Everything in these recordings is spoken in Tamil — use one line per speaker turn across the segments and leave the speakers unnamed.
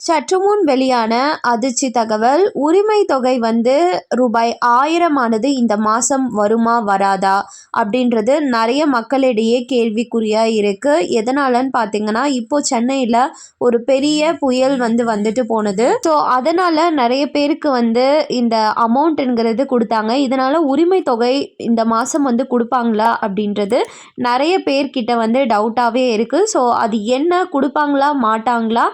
சற்று முன் வெளியான அதிர்ச்சி தகவல் உரிமை தொகை வந்து ரூபாய் ஆயிரமானது இந்த மாதம் வருமா வராதா? அப்படின்றது நிறைய மக்களிடையே கேள்விக்குறியாக இருக்குது எதனாலன்னு பார்த்தீங்கன்னா இப்போது சென்னையில் ஒரு பெரிய புயல் வந்து வந்துட்டு போனது. ஸோ அதனால் நிறைய பேருக்கு வந்து இந்த அமௌண்ட்டுங்கிறது கொடுத்தாங்க. இதனால் உரிமை தொகை இந்த மாதம் வந்து கொடுப்பாங்களா அப்படின்றது நிறைய பேர்கிட்ட வந்து டவுட்டாகவே இருக்குது ஸோ அது என்ன கொடுப்பாங்களா மாட்டாங்களா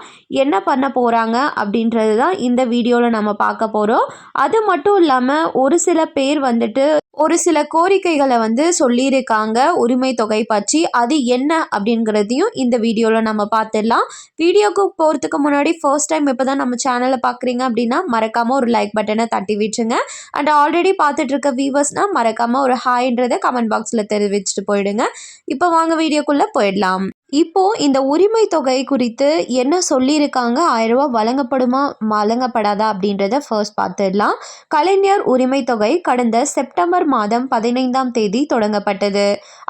என்ன பண்ண போகிறாங்க அப்படின்றது தான் இந்த வீடியோவில் நம்ம பார்க்க போகிறோம் அது மட்டும் இல்லாமல் ஒரு சில பேர் வந்துட்டு ஒரு சில கோரிக்கைகளை வந்து சொல்லியிருக்காங்க உரிமை தொகை பற்றி. அது என்ன அப்படிங்கிறதையும் இந்த வீடியோவில் நம்ம பார்த்துடலாம். வீடியோக்கு போகிறதுக்கு முன்னாடி ஃபர்ஸ்ட் டைம் இப்போ தான் நம்ம சேனலை பார்க்குறீங்க அப்படின்னா மறக்காமல் ஒரு லைக் பட்டனை தட்டி விட்டுருங்க. அண்ட் ஆல்ரெடி பார்த்துட்ருக்க வியூவர்ஸ்னால் மறக்காமல் ஒரு ஹாய்ன்றதை கமெண்ட் பாக்ஸில் தெரிவிச்சுட்டு போயிடுங்க. இப்போ வாங்க வீடியோக்குள்ளே போயிடலாம். இப்போ இந்த உரிமை தொகை குறித்து என்ன சொல்லியிருக்காங்க? ஆயிரம் ரூபாய் வழங்கப்படுமா? வழங்கப்படாதா? அப்படின்றத ஃபர்ஸ்ட் பார்த்துடலாம். கலைஞர் உரிமை தொகை கடந்த செப்டம்பர் மாதம் பதினைந்தாம் தேதி தொடங்கப்பட்டது.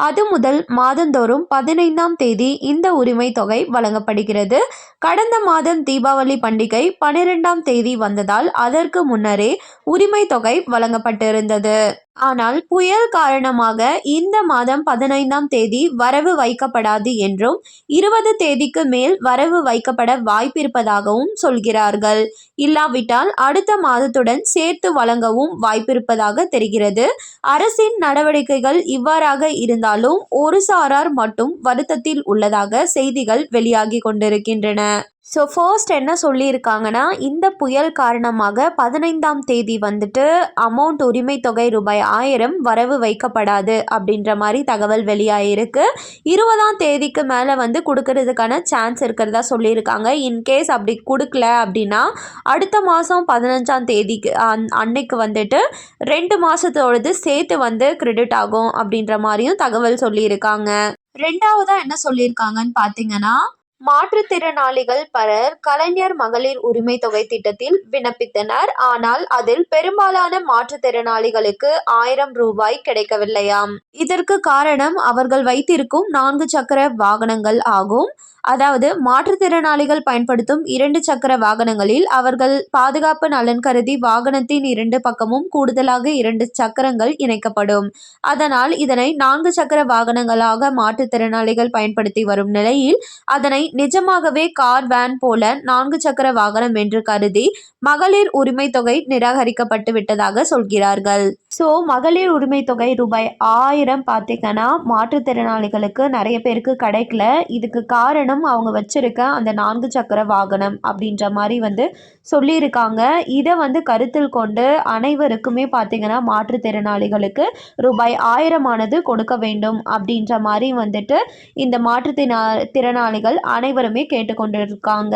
அது முதல் மாதந்தோறும் பதினைந்தாம் தேதி இந்த உரிமை தொகை வழங்கப்படுகிறது. கடந்த மாதம் தீபாவளி பண்டிகை பனிரெண்டாம் தேதி வந்ததால் அதற்கு முன்னரே உரிமை தொகை வழங்கப்பட்டிருந்தது. ஆனால் புயல் காரணமாக இந்த மாதம் பதினைந்தாம் தேதி வரவு வைக்கப்படாது என்றும் இருபது தேதிக்கு மேல் வரவு வைக்கப்பட வாய்ப்பிருப்பதாகவும் சொல்கிறார்கள். இல்லாவிட்டால் அடுத்த மாதத்துடன் சேர்த்து வழங்கவும் வாய்ப்பிருப்பதாக தெரிகிறது. அரசின் நடவடிக்கைகள் இவ்வாறாக இருந்தாலும் ஒரு சாரார் மட்டும் வருத்தத்தில் உள்ளதாக செய்திகள் வெளியாகி கொண்டிருக்கின்றன. ஸோ ஃபர்ஸ்ட் என்ன சொல்லியிருக்காங்கன்னா இந்த புயல் காரணமாக பதினைந்தாம் தேதி வந்துட்டு அமௌண்ட் உரிமை தொகை ரூபாய் ஆயிரம் வரவு வைக்கப்படாது அப்படின்ற மாதிரி தகவல் வெளியாகிருக்கு இருபதாம் தேதிக்கு மேலே வந்து கொடுக்கறதுக்கான சான்ஸ் இருக்கிறதா சொல்லியிருக்காங்க. இன்கேஸ் அப்படி கொடுக்கல அப்படின்னா அடுத்த மாதம் பதினஞ்சாம் தேதிக்கு அந் அன்னைக்கு வந்துட்டு ரெண்டு மாதத்தோடது சேர்த்து வந்து கிரெடிட் ஆகும் அப்படின்ற மாதிரியும் தகவல் சொல்லியிருக்காங்க. ரெண்டாவதாக என்ன சொல்லியிருக்காங்கன்னு பார்த்தீங்கன்னா மாற்றுத்திறனாளிகள் பலர் கலைஞர் மகளிர் உரிமை தொகை திட்டத்தில் விண்ணப்பித்தனர். ஆனால் அதில் பெரும்பாலான மாற்றுத்திறனாளிகளுக்கு ஆயிரம் ரூபாய் கிடைக்கவில்லையாம். இதற்கு காரணம் அவர்கள் வைத்திருக்கும் நான்கு சக்கர வாகனங்கள் ஆகும். அதாவது மாற்றுத்திறனாளிகள் பயன்படுத்தும் இரண்டு சக்கர வாகனங்களில் அவர்கள் பாதுகாப்பு நலன் கருதி வாகனத்தின் இரண்டு பக்கமும் கூடுதலாக இரண்டு சக்கரங்கள் இணைக்கப்படும். அதனால் இதனை நான்கு சக்கர வாகனங்களாக மாற்றுத்திறனாளிகள் பயன்படுத்தி வரும் நிலையில் அதனை நிஜமாகவே கார் வேன் போல நான்கு சக்கர வாகனம் என்று கருதி மகளிர் உரிமை தொகை நிராகரிக்கப்பட்டு விட்டதாக சொல்கிறார்கள். ஸோ மகளிர் உரிமை தொகை ரூபாய் ஆயிரம் பார்த்தீங்கன்னா மாற்றுத்திறனாளிகளுக்கு நிறைய பேருக்கு கிடைக்கல. இதுக்கு காரணம் அவங்க வச்சிருக்க அந்த நான்கு சக்கர வாகனம் அப்படின்ற மாதிரி வந்து சொல்லியிருக்காங்க. இதை வந்து கருத்தில் கொண்டு அனைவருக்குமே பார்த்திங்கன்னா மாற்றுத்திறனாளிகளுக்கு ரூபாய் ஆயிரமானது கொடுக்க வேண்டும் அப்படின்ற மாதிரி வந்துட்டு இந்த மாற்றுத்திறனா திறனாளிகள் அனைவருமே கேட்டுக்கொண்டிருக்காங்க.